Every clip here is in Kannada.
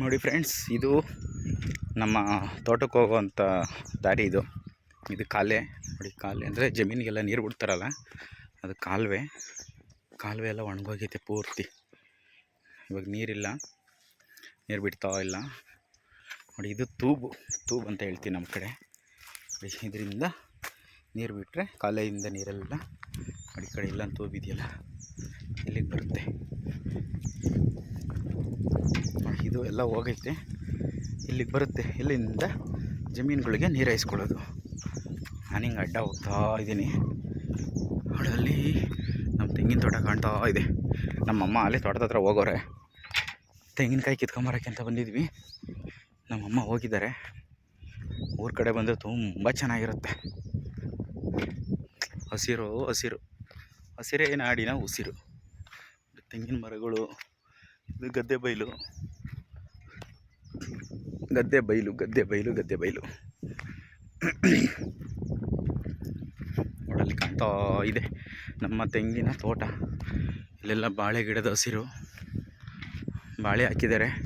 ನೋಡಿ ಫ್ರೆಂಡ್ಸ್ ಇದು ನಮ್ಮ ತೋಟಕ್ಕೆ ಹೋಗುವಂಥ ದಾರಿ ಇದು. ಇದು ಕಾಲೆ. ನೋಡಿ, ಕಾಲೆ ಅಂದರೆ ಜಮೀನಿಗೆಲ್ಲ ನೀರು ಬಿಡ್ತಾರಲ್ಲ, ಅದು ಕಾಲುವೆ. ಕಾಲುವೆ ಎಲ್ಲ ಒಣಗೋಗೈತೆ ಪೂರ್ತಿ. ಇವಾಗ ನೀರಿಲ್ಲ, ನೀರು ಬಿಡ್ತಾ ಇಲ್ಲ. ನೋಡಿ, ಇದು ತೂಬು ತೂಬು ಅಂತ ಹೇಳ್ತೀವಿ ನಮ್ಮ ಕಡೆ. ಇದರಿಂದ ನೀರು ಬಿಟ್ಟರೆ ಕಾಲೆಯಿಂದ ನೀರೆಲ್ಲ ಈ ಕಡೆ ಇಲ್ಲ ತೂಬಿದೆಯಲ್ಲ ಇಲ್ಲಿಗೆ ಬರುತ್ತೆ. ಇದು ಎಲ್ಲ ಹೋಗೈತೆ. ಇಲ್ಲಿಗೆ ಬರುತ್ತೆ. ಇಲ್ಲಿಂದ ಜಮೀನುಗಳಿಗೆ ನೀರು ಹಾಯಿಸ್ಕೊಳ್ಳೋದು. ನಾನು ಹಿಂಗೆ ಅಡ್ಡ ಹೋಗ್ತಾ ಇದ್ದೀನಿ. ಅಲ್ಲಿ ನಮ್ಮ ತೆಂಗಿನ ತೋಟ ಕಾಣ್ತಾ ಇದೆ. ನಮ್ಮಮ್ಮ ಅಲ್ಲೇ ತೋಟದ ಹತ್ರ ಹೋಗೋರೆ. ತೆಂಗಿನಕಾಯಿ ಕಿತ್ಕೊಂಬರಕ್ಕೆ ಅಂತ ಬಂದಿದ್ವಿ. ನಮ್ಮಮ್ಮ ಹೋಗಿದ್ದಾರೆ. ಊರ ಕಡೆ ಬಂದರೆ ತುಂಬ ಚೆನ್ನಾಗಿರುತ್ತೆ. ಹಸಿರು ಹಸಿರು. ಹಸಿರೇ ನಾಡಿನ ಉಸಿರು. ತೆಂಗಿನ ಮರಗಳು ಗದ್ದೆ ಬೈಲು. ಗದ್ದೆ ಬೈಲು ಗದ್ದೆ ಬೈಲು ಗದ್ದೆ ಬೈಲು. ನೋಡಲ್ಲಿ ಕಾಣ್ತಾ ಇದೆ ನಮ್ಮ ತೆಂಗಿನ ತೋಟ. ಇಲ್ಲೆಲ್ಲ ಬಾಳೆ ಗಿಡದ ಹಸಿರು. ಬಾಳೆ ಹಾಕಿದ್ದಾರೆ.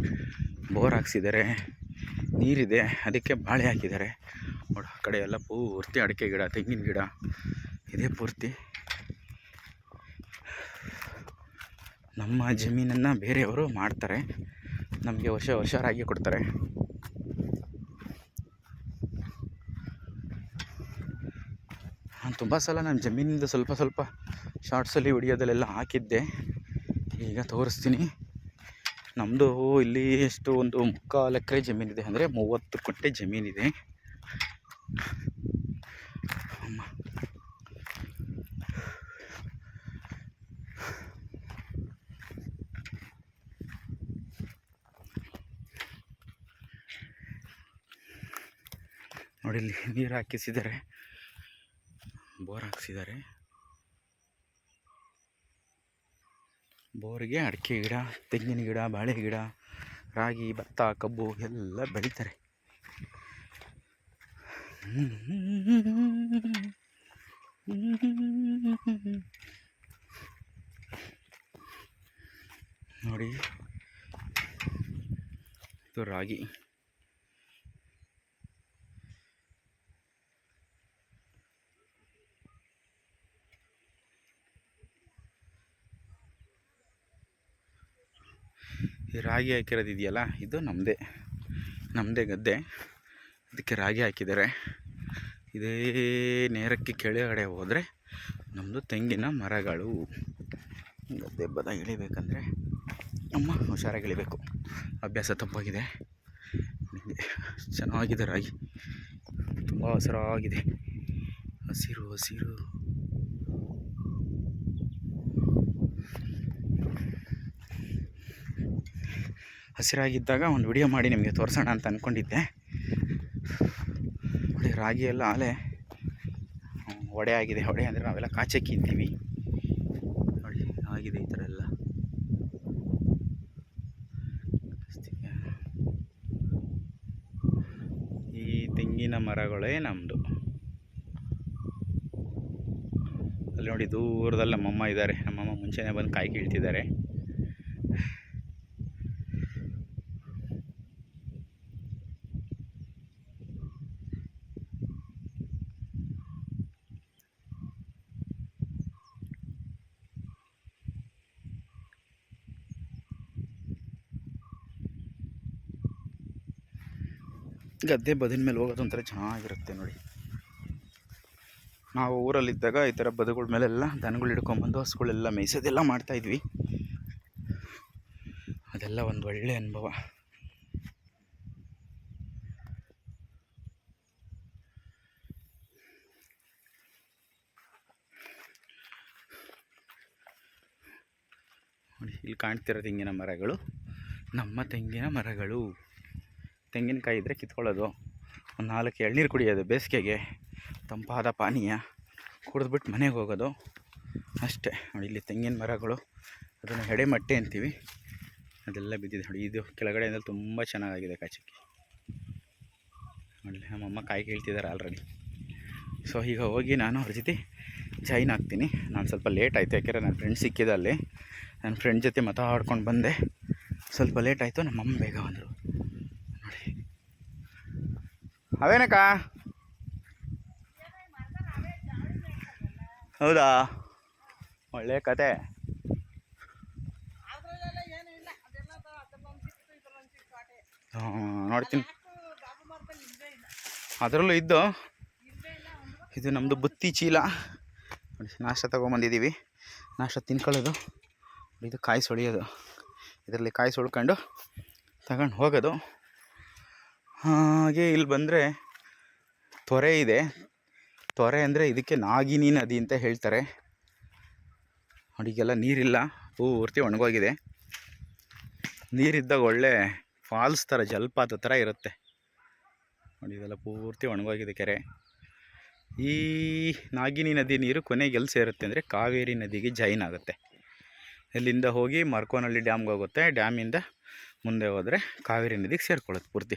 ಬೋರ್ ಹಾಕ್ಸಿದ್ದಾರೆ. ನೀರಿದೆ. ಅದಕ್ಕೆ ಬಾಳೆ ಹಾಕಿದ್ದಾರೆ. ನೋಡ, ಆ ಕಡೆ ಎಲ್ಲ ಪೂರ್ತಿ ಅಡಿಕೆ ಗಿಡ, ತೆಂಗಿನ ಗಿಡ. ಇದೇ ಪೂರ್ತಿ. ನಮ್ಮ ಜಮೀನನ್ನು ಬೇರೆಯವರು ಮಾಡ್ತಾರೆ. ನಮಗೆ ವರ್ಷ ವರ್ಷ ರಾಗಿ ಕೊಡ್ತಾರೆ. ತುಂಬ ಸಲ ನಾನು ಜಮೀನಿಂದ ಸ್ವಲ್ಪ ಸ್ವಲ್ಪ ಶಾರ್ಟ್ಸಲ್ಲಿ ವಿಡಿಯೋದಲ್ಲೆಲ್ಲ ಹಾಕಿದ್ದೆ. ಈಗ ತೋರಿಸ್ತೀನಿ. ನಮ್ಮದು ಇಲ್ಲಿ ಎಷ್ಟು ಒಂದು ಮುಕ್ಕಾಲು ಎಕರೆ ಜಮೀನಿದೆ. ಅಂದರೆ ಮೂವತ್ತು ಕೊಟ್ಟೆ ಜಮೀನಿದೆ. ನೋಡಿ ಇಲ್ಲಿ ನೀರು ಹಾಕಿಸಿದ್ದಾರೆ. ಬೋರ್ ಹಾಕ್ಸಿದ್ದಾರೆ. ಬೋರಿಗೆ ಅಡಿಕೆ ಗಿಡ, ತೆಂಗಿನ ಗಿಡ, ಬಾಳೆ ಗಿಡ, ರಾಗಿ, ಭತ್ತ, ಕಬ್ಬು ಎಲ್ಲ ಬೆಳೀತಾರೆ. ನೋಡಿ. ಇದು ರಾಗಿ. ಈ ರಾಗಿ ಹಾಕಿರೋದಿದೆಯಲ್ಲ ಇದು ನಮ್ಮದೇ ನಮ್ಮದೇ ಗದ್ದೆ. ಇದಕ್ಕೆ ರಾಗಿ ಹಾಕಿದ್ದಾರೆ. ಇದೇ ನೇರಕ್ಕೆ ಕೆಳಗಡೆ ಹೋದರೆ ನಮ್ಮದು ತೆಂಗಿನ ಮರಗಳು. ಗದ್ದೆ ಬದ ಇಳಿಬೇಕಂದ್ರೆ ಅಮ್ಮ ಹುಷಾರಾಗಿ ಇಳಿಬೇಕು ಅಭ್ಯಾಸ ತಪ್ಪಾಗಿದೆ. ಚೆನ್ನಾಗಿದೆ ರಾಗಿ. ತುಂಬ ಹಸಿರಾಗಿದೆ. ಹಸಿರು ಹಸಿರು. ಹಸಿರಾಗಿದ್ದಾಗ ಒಂದು ವಿಡಿಯೋ ಮಾಡಿ ನಿಮಗೆ ತೋರಿಸೋಣ ಅಂತ ಅಂದ್ಕೊಂಡಿದ್ದೆ ನೋಡಿ, ರಾಗಿ ಎಲ್ಲ ಆಲೆ ಒಡೆ ಆಗಿದೆ. ಒಡೆ ಅಂದರೆ ನಾವೆಲ್ಲ ಕಾಚಕ್ಕಿದ್ದೀವಿ ನೋಡಿ, ಆಗಿದೆ ಈ ಥರ ಎಲ್ಲ. ಈ ತೆಂಗಿನ ಮರಗಳೇ ನಮ್ಮದು ಅಲ್ಲಿ ನೋಡಿ, ದೂರದಲ್ಲಿ ನಮ್ಮಮ್ಮ ಇದ್ದಾರೆ. ನಮ್ಮಮ್ಮ ಮುಂಚೆನೇ ಬಂದು ಕಾಯಿ ಕೀಳ್ತಿದ್ದಾರೆ. ಗದ್ದೆ ಬದಿನ ಮೇಲೆ ಹೋಗೋದು ಒಂಥರ ಚೆನ್ನಾಗಿರುತ್ತೆ ನೋಡಿ. ನಾವು ಊರಲ್ಲಿದ್ದಾಗ ಈ ಥರ ಬದುಗಳ ಮೇಲೆಲ್ಲ ದನಗಳು ಹಿಡ್ಕೊಂಬಂದು ಹಸುಗಳೆಲ್ಲ ಮೇಯ್ಸೋದೆಲ್ಲ ಮಾಡ್ತಾಯಿದ್ವಿ ಅದೆಲ್ಲ ಒಂದು ಒಳ್ಳೆಯ ಅನುಭವ. ಇಲ್ಲಿ ಕಾಣ್ತಿರೋ ತೆಂಗಿನ ಮರಗಳು. ನಮ್ಮ ತೆಂಗಿನ ಮರಗಳು. ತೆಂಗಿನಕಾಯಿ ಇದ್ದರೆ ಕಿತ್ಕೊಳ್ಳೋದು. ಒಂದು ನಾಲ್ಕು ಎಳ್ನೀರು ಕುಡಿಯೋದು ಬೇಸಿಗೆಗೆ. ತಂಪಾದ ಪಾನೀಯ. ಕುಡಿದ್ಬಿಟ್ಟು ಮನೆಗೆ ಹೋಗೋದು. ಅಷ್ಟೇ. ನೋಡಿ, ಇಲ್ಲಿ ತೆಂಗಿನ ಮರಗಳು. ಅದನ್ನು ಹೆಡೆಮಟ್ಟೆ ಅಂತೀವಿ. ಅದೆಲ್ಲ ಬಿದ್ದಿದೆ. ನೋಡಿ, ಇದು ಕೆಳಗಡೆಯಿಂದ ತುಂಬ ಚೆನ್ನಾಗಿದೆ ಕಾಚಕ್ಕಿ ನೋಡಿ ನಮ್ಮಮ್ಮ ಕಾಯಿ ಕೇಳ್ತಿದ್ದಾರೆ ಆಲ್ರೆಡಿ ಸೊ ಈಗ ಹೋಗಿ ನಾನು ಅವ್ರ ಜೊತೆ ಜಾಯ್ನ್ ಆಗ್ತೀನಿ. ನಾನು ಸ್ವಲ್ಪ ಲೇಟ್ ಆಯಿತು. ಯಾಕೆಂದರೆ ನನ್ನ ಫ್ರೆಂಡ್ ಸಿಕ್ಕಿದೆ ಅಲ್ಲಿ. ನನ್ನ ಫ್ರೆಂಡ್ ಜೊತೆ ಮಾತಾಡ್ಕೊಂಡು ಬಂದೆ. ಸ್ವಲ್ಪ ಲೇಟ್ ಆಯಿತು. ನಮ್ಮಮ್ಮ ಬೇಗ ಬಂದರು. ಅವೇನಕ್ಕ? ಹೌದಾ? ಒಳ್ಳೆ ಕತೆ. ನೋಡ್ತೀನಿ. ಅದರಲ್ಲೂ ಇದ್ದು. ಇದು ನಮ್ಮದು ಬುತ್ತಿ ಚೀಲ. ನಾಷ್ಟ ತೊಗೊಂಬಂದಿದ್ದೀವಿ. ನಾಷ್ಟ ತಿನ್ಕೊಳ್ಳೋದು. ಇದು ಕಾಯಿ ಸೊಳಿಯೋದು. ಇದರಲ್ಲಿ ಕಾಯಿ ಸುಳ್ಕೊಂಡು ತಗೊಂಡು ಹೋಗೋದು. ಹಾಗೆ ಇಲ್ಲಿ ಬಂದರೆ ತೊರೆ ಇದೆ. ತೊರೆ ಅಂದರೆ ಇದಕ್ಕೆ ನಾಗಿನಿ ನದಿ ಅಂತ ಹೇಳ್ತಾರೆ. ಅಡಿಗೆಲ್ಲ ನೀರಿಲ್ಲ, ಪೂರ್ತಿ ಒಣಗೋಗಿದೆ. ನೀರಿದ್ದಾಗ ಒಳ್ಳೆ ಫಾಲ್ಸ್ ಥರ ಜಲಪಾತ ಥರ ಇರುತ್ತೆ. ನೋಡಿ, ಇದೆಲ್ಲ ಪೂರ್ತಿ ಒಣಗೋಗಿದೆ ಕೆರೆ. ಈ ನಾಗಿನಿ ನದಿ ನೀರು ಕೊನೆಗೆ ಎಲ್ಲಿ ಸೇರುತ್ತೆ ಅಂದರೆ ಕಾವೇರಿ ನದಿಗೆ ಜೈನ್ ಆಗುತ್ತೆ. ಇಲ್ಲಿಂದ ಹೋಗಿ ಮರ್ಕೋನಹಳ್ಳಿ ಡ್ಯಾಮ್ಗೆ ಹೋಗುತ್ತೆ. ಡ್ಯಾಮಿಂದ ಮುಂದೆ ಹೋದರೆ ಕಾವೇರಿ ನದಿಗೆ ಸೇರ್ಕೊಳ್ಳುತ್ತೆ ಪೂರ್ತಿ.